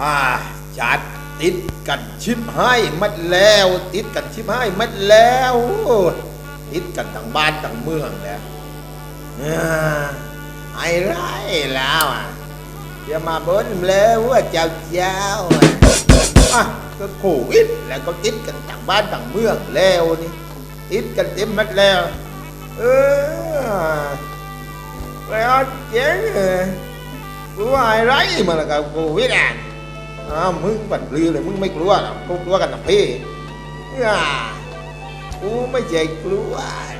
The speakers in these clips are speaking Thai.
อ่าจัดติดกันชิบให้มัดแล้ว ติดกันชิบให้มัดแล้ว ติดกันทั้งบ้านทั้งเมืองแล้วอไอ้ไรแล้วอะจะมาเบิ้ลแล้วว่าเจ้าเจ้าอะก็โควิดแล้วก็ติดกันทั้งบ้านทั้งเมืองแล้วนี่ติดกันเต็มมัดแล้ว เออแล้วเจ๊งเลยกลัวอะไรมาละกับโควิดอะ อ้าวมึงบัดลือเลยมึงไม่กลัวหรอกกูกลัวกันนะพี่อ่ากูไม่ใช่กลัว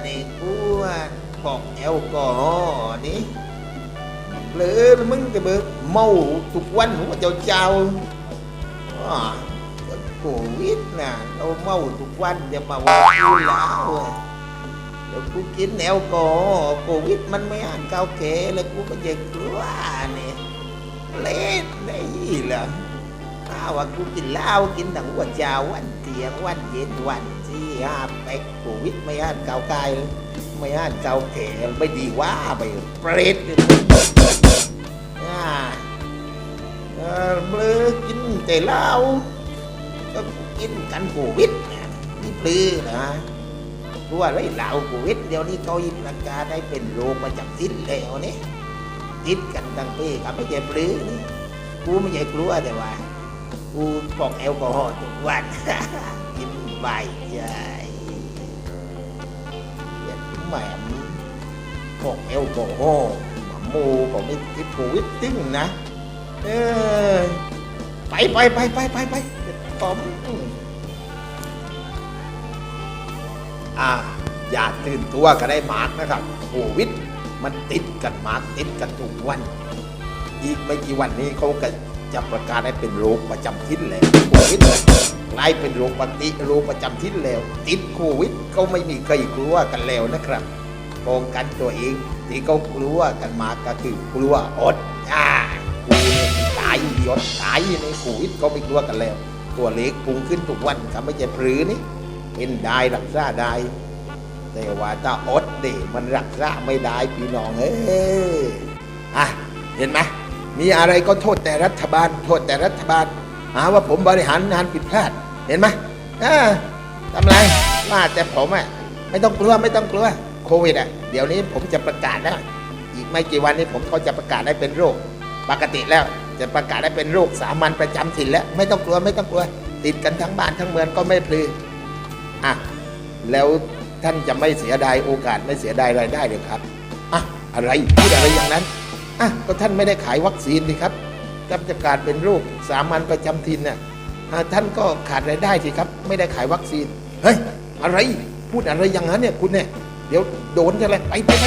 นี่กูว่าพอกแอลกอฮอล์นี่หรือมึงจะเบิกเมาทุกวันหัวเจ้าเจ้าอ่าโควิดน่ะเราเมาทุกวันจะมาว่ากูแล้วเดี๋ยวกูกินแอลกอฮอล์โควิดมันไม่อ่านเก่าเก๋เลยกูไม่ใช่กลัวนี่เล่นได้เหรอ ข้าวว่ากูกินเหล้ากินทั้งวันเช้าวันเที่ยงวันเย็นวันที่ห้าแปกโควิดไม่อ่านเก่าไกลไม่อ่านเก่าแก่ไม่ดีว่าไปเปรตเลยมึงอ่าเบลอกินแต่เหล้าก็กินกันโควิดนี่ยนี่ปลือนะรู้ว่าไรเหล้าโควิดเดี๋ยวนี้เขายิประกาศได้เป็นโรคประจำถิ่นแล้วนี่ติดกันตั้งปีกับไม่ใช่ปลือนี่กูไม่ใช่กลัวแต่ว่า กูปอกแอลกอฮอล์ทุกวันกินใบใหญ่เหี้ย็นแหม่มปอกแอลกอฮอล์หมาโมบอกไม่ติดโควิดติ้งนะเออไปไปไปไปไปไปตอมอ่าอย่าตื่นตัวก็ได้มาร์กนะครับโควิดมันติดกันมาร์กติดกันทุกวัน อีกไม่กี่วันนี้เขาก็ จะประกาศให้เป็นโรคประจำถิ่นแล้วโควิดกลายเป็นโรคปฏิโรคประจำถิ่นแล้ว ติดโควิดก็ไม่มีใครกลัวกันแล้วนะครับป้องกันตัวเองที่เขากลัวกันมาก็คือกลัวอดอ่ากูเนี่ยตายยดตายในโควิดก็ไม่กลัวกันแล้ว ตัวเล็กปุงขึ้นทุกวันก็ไม่ใช่พรือนี่เป็นได้รักษาได้แต่ว่าถ้าอดเดมันรักษาไม่ได้พี่น้องเอ้ยอะเห็นไหม มีอะไรก็โทษแต่รัฐบาล โทษแต่รัฐบาล หาว่าผมบริหารงานผิดพลาด เห็นไหมอ่าทำไรว่าแต่ผมอะไม่ต้องกลัวไม่ต้องกลัวโควิดอะเดี๋ยวนี้ผมจะประกาศแล้วอีกไม่กี่วันนี้ผมก็จะประกาศได้เป็นโรค ปกติแล้ว จะประกาศได้เป็นโรคสามัญประจำถิ่นแล้ว ไม่ต้องกลัวไม่ต้องกลัว ติดกันทั้งบ้านทั้งเมืองก็ไม่พลืออะแล้วท่านจะไม่เสียดายโอกาสไม่เสียดายรายได้เลยครับอะอะไรพูดอะไรอย่างนั้น อะก็ท่านไม่ได้ขายวัคซีนสิครับท่าจะการเป็นโรคสามัญประจำถิ่นน่ะอ่ยท่านก็ขาดรายได้สิครับ ไม่ได้ขายวัคซีนเฮ้ยอะไรพูดอะไรอย่างนั้นเนี่ยคุณเนี่ยเดี๋ยวโดนจะอะไรไปไปไป